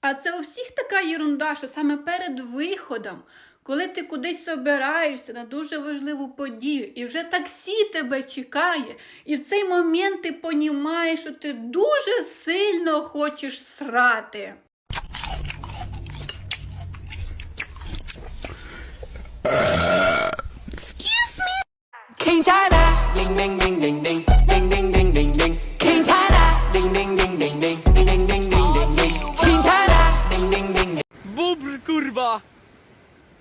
А це у всіх така єрунда, що саме перед виходом, коли ти кудись собираєшся на дуже важливу подію, і вже таксі тебе чекає, і в цей момент ти понімаєш, що ти дуже сильно хочеш срати. Excuse me. 괜찮아. 링링링링링. 링링링링링. 괜찮아. 링링링링링. 링링링링링. 괜찮아. 링링링. Bubr kurwa.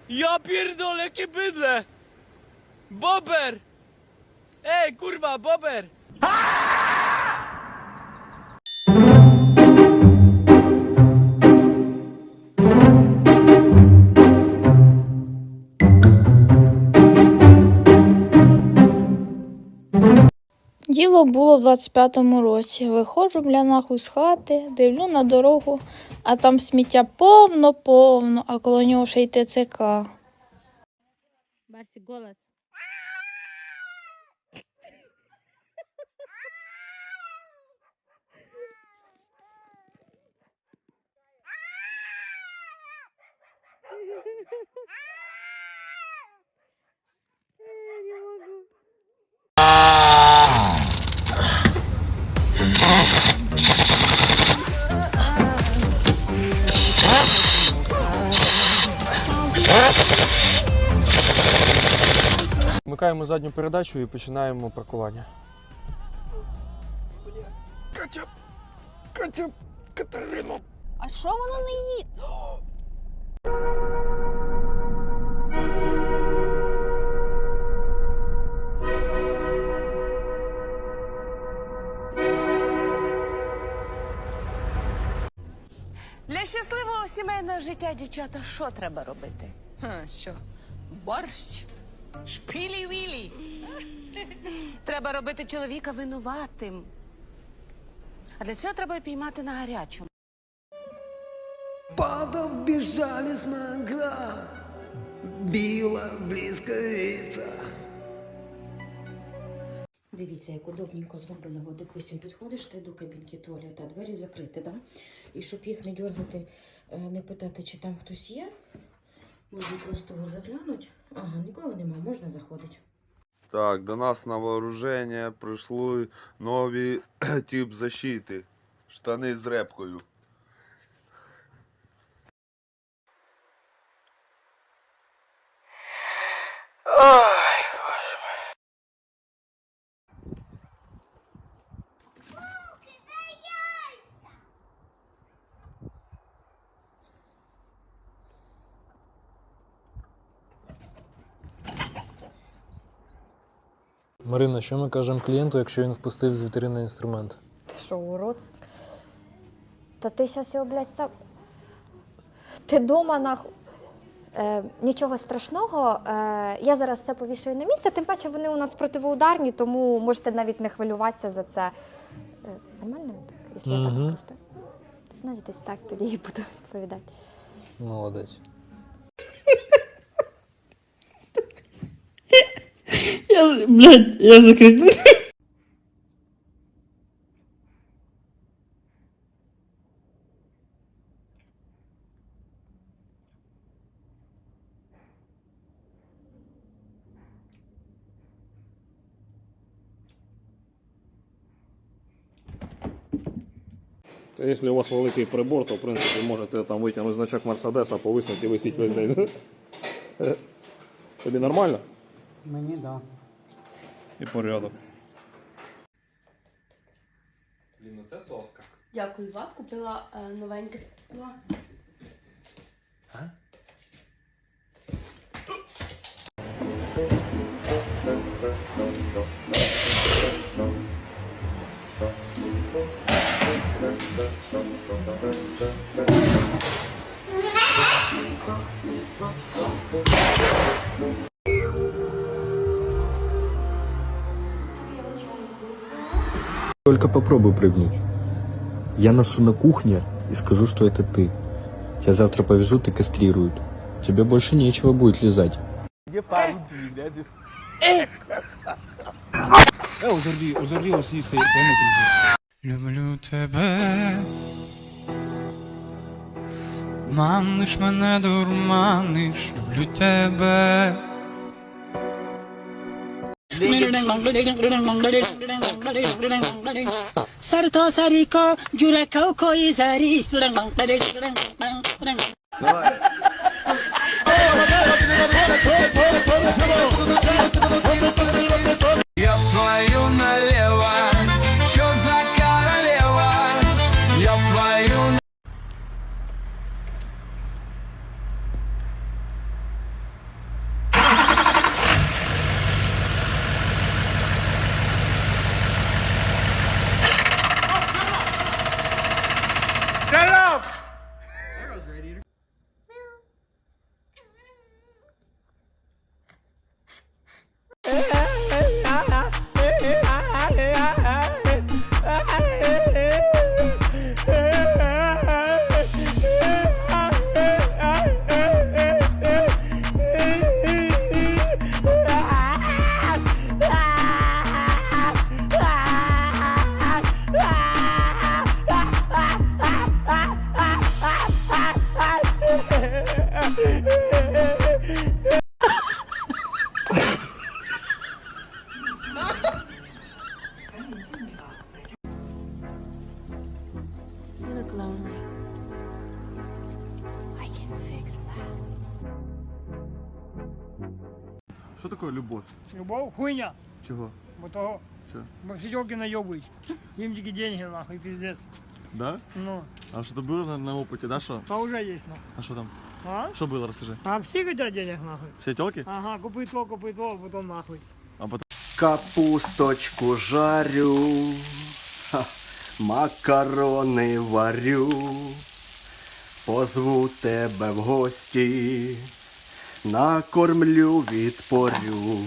Ja pierdolę jakie bydle. Bober. Ej kurwa, bober. Діло було в 25-му році. Виходжу, бля, нахуй з хати, дивлю на дорогу, а там сміття повно-повно, а коло нього ще й ТЦК. Барсик, голос. Вмикаємо задню передачу і починаємо паркування. Катя! Катя! Катерина! А що воно не їде? Для щасливого сімейного життя, дівчата, що треба робити? Ха, що? Борщ? Шпілі-вілі. Треба робити чоловіка винуватим. А для цього треба піймати на гарячому. Падал безжалостно гра, била блискавица. Дивіться, як удобненько зробили. От, допустим, підходиш ти до кабінки туалета, двері закриті, да? І щоб їх не дергати, е, не питати, чи там хтось є, можна просто заглянути. Ага, нікого нема, можна заходити. Так, до нас на вооруження прийшли нові тип защити. Штани з репкою. Марина, що ми кажемо клієнту, якщо він впустив з вітрини інструмент? Ти що, урод? Та ти щас його, блядь, сам. Ти дома нахуй. Е, нічого страшного. Е, я зараз все повішаю на місце, тим паче вони у нас противоударні, тому можете навіть не хвилюватися за це. Е, нормально, так, якщо я так Мгм. скажу? Ти знаєш, десь так тоді і буду відповідати. Молодець. Я, блядь, я закричу. Якщо у вас великий прибор, то в принципі можете там витягнути значок Мерседеса, повиснути і висіть весь день. Тобі нормально? Мені да. І порядок. Блін, ну це соска. Дякую, Влад, купила е, новеньке. Только попробуй прыгнуть. Я носу на кухне и скажу, что это ты. Тебя завтра повезут и кастрируют. Тебе больше нечего будет лизать. Люблю тебе. Маниш мене, дурманиш, люблю тебе. Sarto sariko, jura kauko izari. lonely. I can fix that. Що таке любов? Любов хуйня. Чего? Вот того. Чого? Бо всі тілки наєбують. Їм тільки деньги нахуй, пиздец. Да? Ну. А что-то было на, на опыте, да, что? То уже есть, ну. А что там? А? Что было, расскажи. Там все хотят денег нахуй. Все телки? Ага, купи то, купи то, а потом нахуй. А потом... Капусточку жарю. Ха. Макарони варю, позву тебе в гості, накормлю відпорю.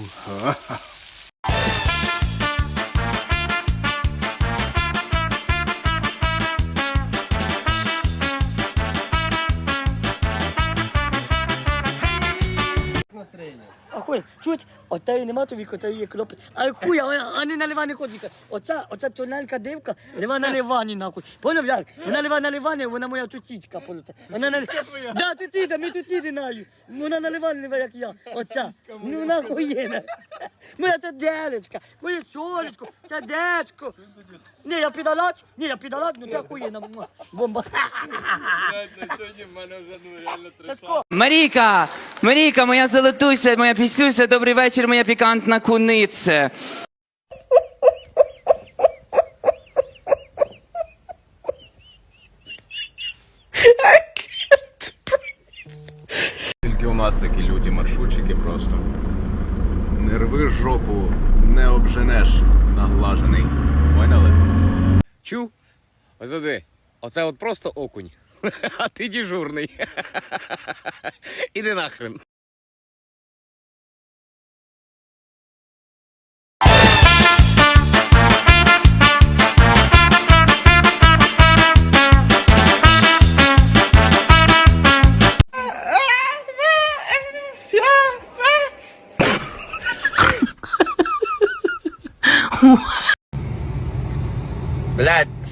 отеї нема тобі, віка, отеї є клопи. А хуя, а- не на Ливані кот. Оця, оця тональка дивка, Ливана Ливані, нахуй. Поняв, як? Вона Ливана Ливані, вона моя тутітька, полюця. Вона на... твоя? Да, тутіда, ми тутіди наю. Вона на Ливані Лива, як я. Оця. Ну нахуєна. Моя та делечка, моє сонечко, це дечко. Ні, я підалач, ні, я підалач, ну ти хуєна Бомба. Сьогодні мене вже ну реально три. Марійка, Марійка, моя золотуся, моя пісюся, добрий вечір, моя пікантна куниця. Тільки у нас такі люди, маршрутчики просто. Не рви жопу, не обженеш наглажений. Поняли? Чув? Озади. Оце от просто окунь. А ти дежурний. Іди нахрен.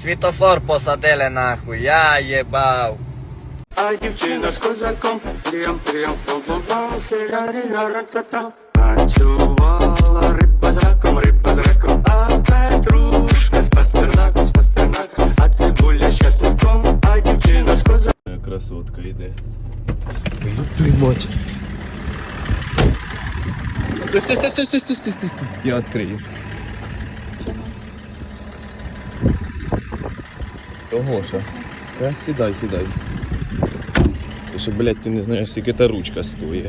Світофор посадили нахуй, я єбав. А дівчина з козаком, прям прям пом пом пом сиряри на раката. Танцювала риба з раком, риба з раком, а Петрушка з пастернаком, з пастернаком, а цибуля з часником, а дівчина з козаком. Красотка йде. Йоп твою мать. Стой, стой, стой, стой, стой, стой, стой, стой. Я відкрию. Того що. Та сідай, сідай. Ти що, блядь, ти не знаєш, скільки та ручка стоїть.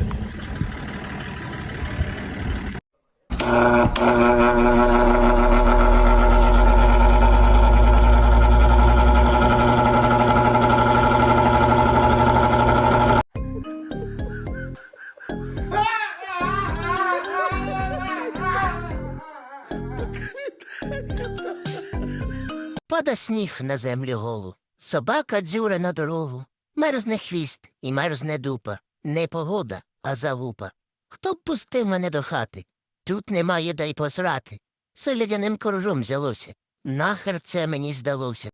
Пада сніг на землю голу. Собака дзюре на дорогу. Мерзне хвіст і мерзне дупа. Не погода, а залупа. Хто б пустив мене до хати? Тут немає де й посрати. Селядяним коржом взялося. Нахер це мені здалося.